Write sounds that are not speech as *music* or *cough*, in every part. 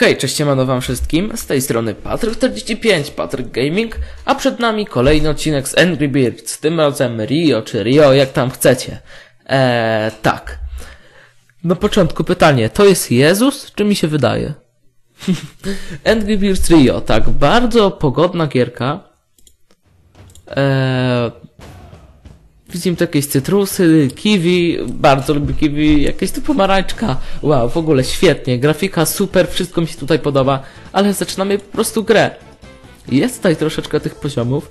Hej, cześć siemano wam wszystkim, z tej strony Patryk45, Patryk Gaming, a przed nami kolejny odcinek z Angry Birds, tym razem Rio, czy Rio, jak tam chcecie. Eee, tak. Na początku pytanie, to jest Jezus, czy mi się wydaje? *laughs* Angry Birds Rio, tak, bardzo pogodna gierka. Eee, Widzimy tu jakieś cytrusy, kiwi, bardzo lubię kiwi, jakieś tu pomarańczka. Wow, w ogóle świetnie, grafika super, wszystko mi się tutaj podoba, ale zaczynamy po prostu grę. Jest tutaj troszeczkę tych poziomów.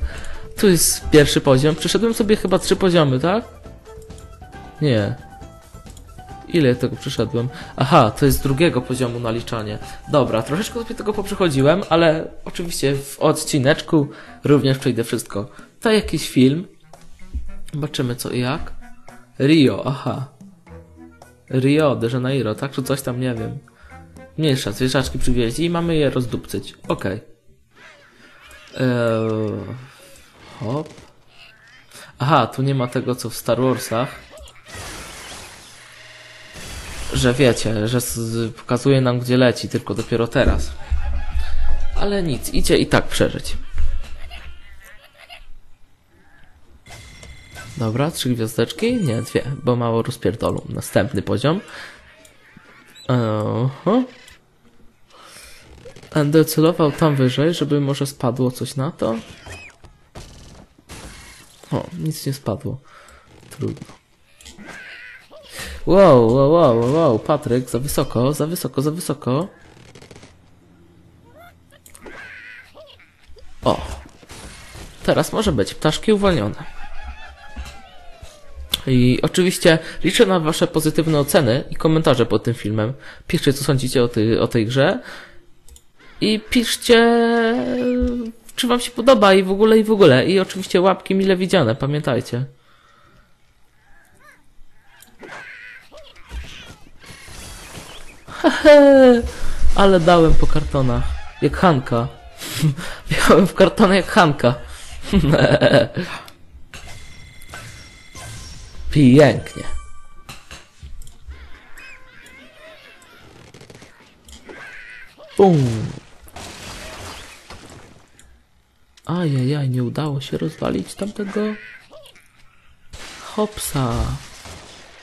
Tu jest pierwszy poziom, przeszedłem sobie chyba trzy poziomy, tak? Nie. Ile tego przeszedłem? Aha, to jest drugiego poziomu naliczanie. Dobra, troszeczkę sobie tego poprzechodziłem, ale oczywiście w odcineczku również przejdę wszystko. To jakiś film, Zobaczymy co i jak. Rio, aha. Rio de Janeiro, tak? Czy coś tam, nie wiem. Mniejsza, zwierzaczki przywieźli i mamy je rozdupcyć. Okej. Okay. Eee, hop. Aha, tu nie ma tego co w Star Warsach. Że wiecie, że pokazuje nam gdzie leci, tylko dopiero teraz. Ale nic, idzie i tak przeżyć. Dobra, trzy gwiazdeczki? Nie, dwie, bo mało rozpierdolu. Następny poziom. Aha. Będę celował tam wyżej, żeby może spadło coś na to. O, nic nie spadło. Trudno. Wow, wow, wow, wow, Patryk, za wysoko, za wysoko, za wysoko. O. Teraz może być ptaszki uwolnione. I oczywiście liczę na Wasze pozytywne oceny i komentarze pod tym filmem. Piszcie, co sądzicie o, tej o tej grze. I piszcie, czy Wam się podoba i w ogóle, i w ogóle. I oczywiście łapki mile widziane, pamiętajcie. *laughs* Hehe, ale dałem po kartonach. Jak Hanka. *laughs* Miałem w kartonach jak Hanka. *laughs* Pięknie. Bum. Ajajaj, nie udało się rozwalić tamtego hopsa.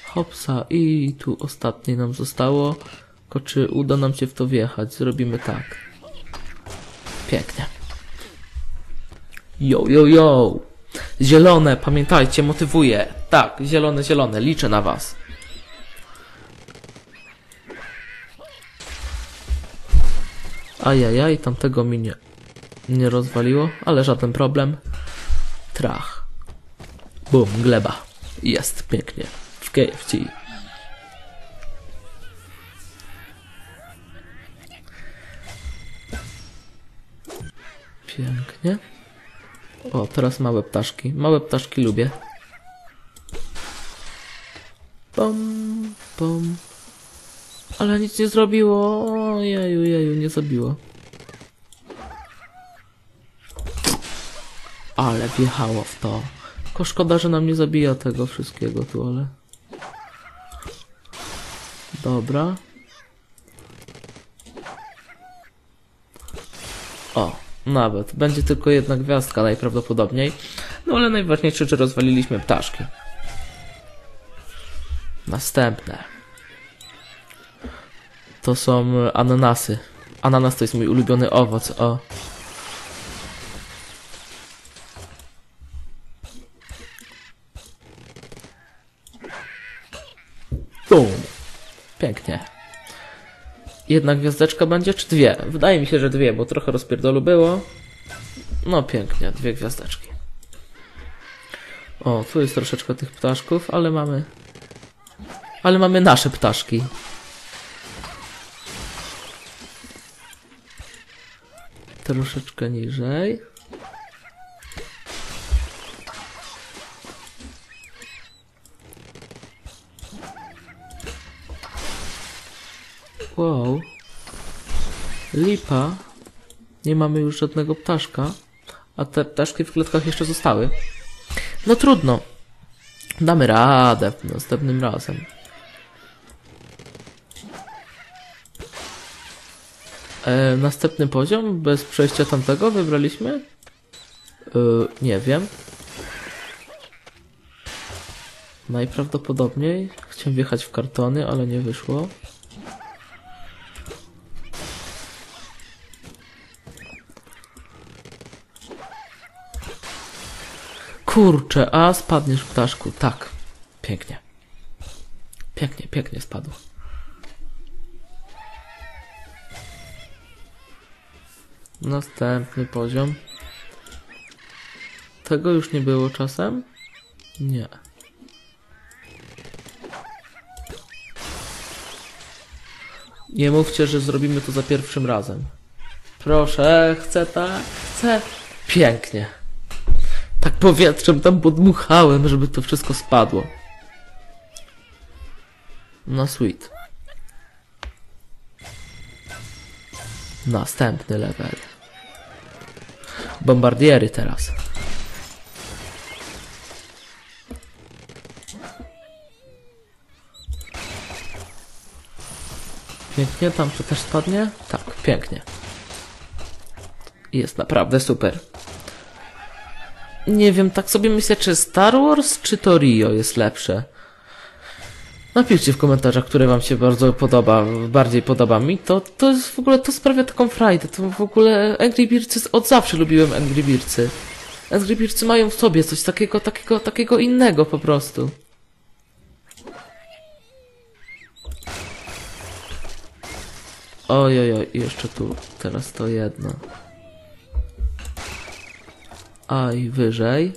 Hopsa i tu ostatnie nam zostało. Tylko czy uda nam się w to wjechać? Zrobimy tak. Pięknie. Yo, yo, yo. Zielone, pamiętajcie, motywuje. Tak, zielone, zielone, liczę na was. Ajajaj, tamtego mi nie, nie rozwaliło, ale żaden problem. Trach. Bum, gleba. Jest, pięknie. W KFC. Pięknie. O, teraz małe ptaszki. Małe ptaszki lubię. Pom, pom. Ale nic nie zrobiło. Jeju, jeju, nie zabiło. Ale wjechało w to. Tylko szkoda, że nam nie zabija tego wszystkiego tu, ale... Dobra. O, nawet. Będzie tylko jedna gwiazdka najprawdopodobniej. No ale najważniejsze, że rozwaliliśmy ptaszki. Następne. To są ananasy. Ananas to jest mój ulubiony owoc. O. Bum. Pięknie. Jedna gwiazdeczka będzie, czy dwie? Wydaje mi się, że dwie, bo trochę rozpierdolu było. No pięknie, dwie gwiazdeczki. O, tu jest troszeczkę tych ptaszków, ale mamy... Ale mamy nasze ptaszki. Troszeczkę niżej. Wow. Lipa. Nie mamy już żadnego ptaszka. A te ptaszki w klatkach jeszcze zostały. No trudno. Damy radę następnym razem. E, następny poziom, bez przejścia tamtego wybraliśmy? E, nie wiem. Najprawdopodobniej chciałem wjechać w kartony, ale nie wyszło. Kurczę, a spadniesz ptaszku. Tak. Pięknie. Pięknie, pięknie spadł. Następny poziom. Tego już nie było czasem? Nie. Nie mówcie, że zrobimy to za pierwszym razem. Proszę, chcę tak, chcę. Pięknie. Tak powietrzem tam podmuchałem, żeby to wszystko spadło. No sweet. Następny level. Bombardiery teraz. Pięknie, tam to też spadnie? Tak, pięknie. Jest naprawdę super. Nie wiem, tak sobie myślę, czy Star Wars, czy to Rio jest lepsze. Napiszcie w komentarzach, które wam się bardzo podoba, bardziej podoba mi. To, to jest w ogóle, to sprawia taką frajdę. To w ogóle Angry Birdsy, od zawsze lubiłem Angry Birdsy. Angry Birdsy mają w sobie coś takiego, takiego, takiego innego po prostu. Oj, oj, oj, i jeszcze tu, teraz to jedno. A i wyżej.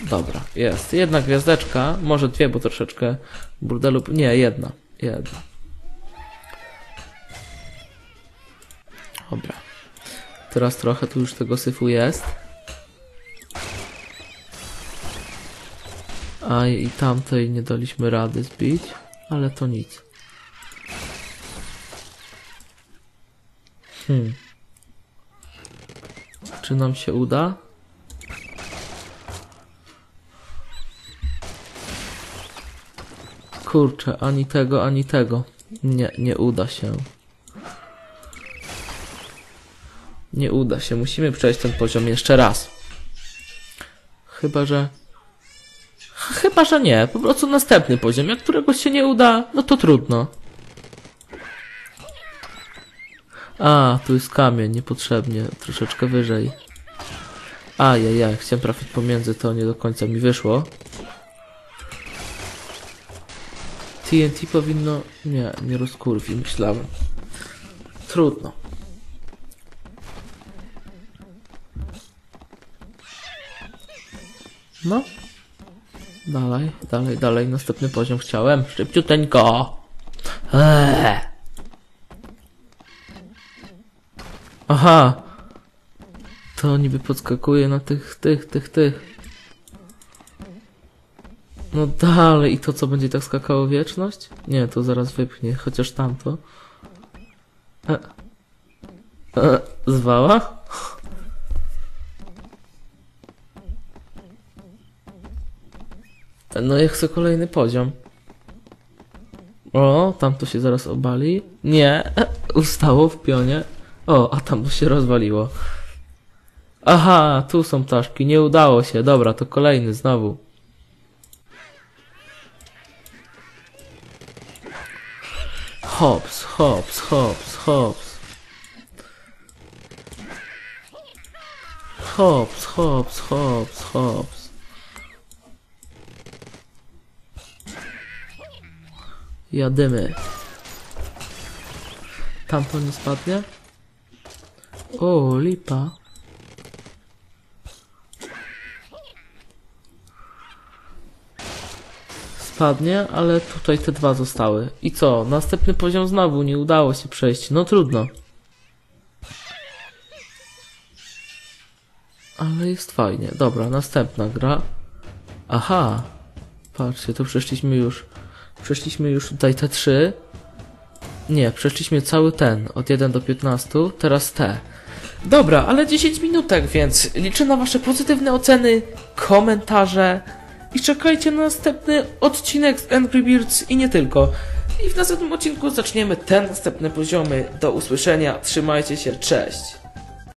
Dobra, jest. Jedna gwiazdeczka, może dwie, bo troszeczkę burdelu... Nie, jedna. Jedna. Dobra. Teraz trochę tu już tego syfu jest. A i tamtej nie daliśmy rady zbić, ale to nic. Hmm. Czy nam się uda? Kurczę, ani tego, ani tego. Nie, nie uda się. Nie uda się. Musimy przejść ten poziom jeszcze raz. Chyba, że... Chyba, że nie. Po prostu następny poziom. Jak któregoś się nie uda, no to trudno. A, tu jest kamień, niepotrzebnie. Troszeczkę wyżej. Ajajaj, chciałem trafić pomiędzy, to nie do końca mi wyszło. TNT powinno... Nie, nie rozkurwi, myślałem. Trudno. No. Dalej, dalej, dalej. Następny poziom chciałem. Szybciuteńko. Eee. Aha. To niby podskakuje na tych, tych, tych, tych. No dalej, i to co będzie tak skakało wieczność? Nie, to zaraz wypchnie, chociaż tamto. E. E, zwała? No jak chcę kolejny poziom. O, tamto się zaraz obali. Nie, e, ustało w pionie. O, a tam się rozwaliło. Aha, tu są ptaszki, nie udało się. Dobra, to kolejny znowu. Hops, hops, hops, hops. Hops, hops, hops, hops. Jadymy. Tamto nie spadnie? O, lipa. Spadnie, ale tutaj te dwa zostały. I co? Następny poziom znowu nie udało się przejść. No trudno. Ale jest fajnie. Dobra, następna gra. Aha. Patrzcie, to przeszliśmy już. Przeszliśmy już tutaj te trzy. Nie, przeszliśmy cały ten. Od 1 do 15. Teraz te. Dobra, ale 10 minutek, więc liczę na wasze pozytywne oceny, komentarze i czekajcie na następny odcinek z Angry Birds i nie tylko. i w następnym odcinku zaczniemy te następne poziomy. Do usłyszenia, trzymajcie się, cześć!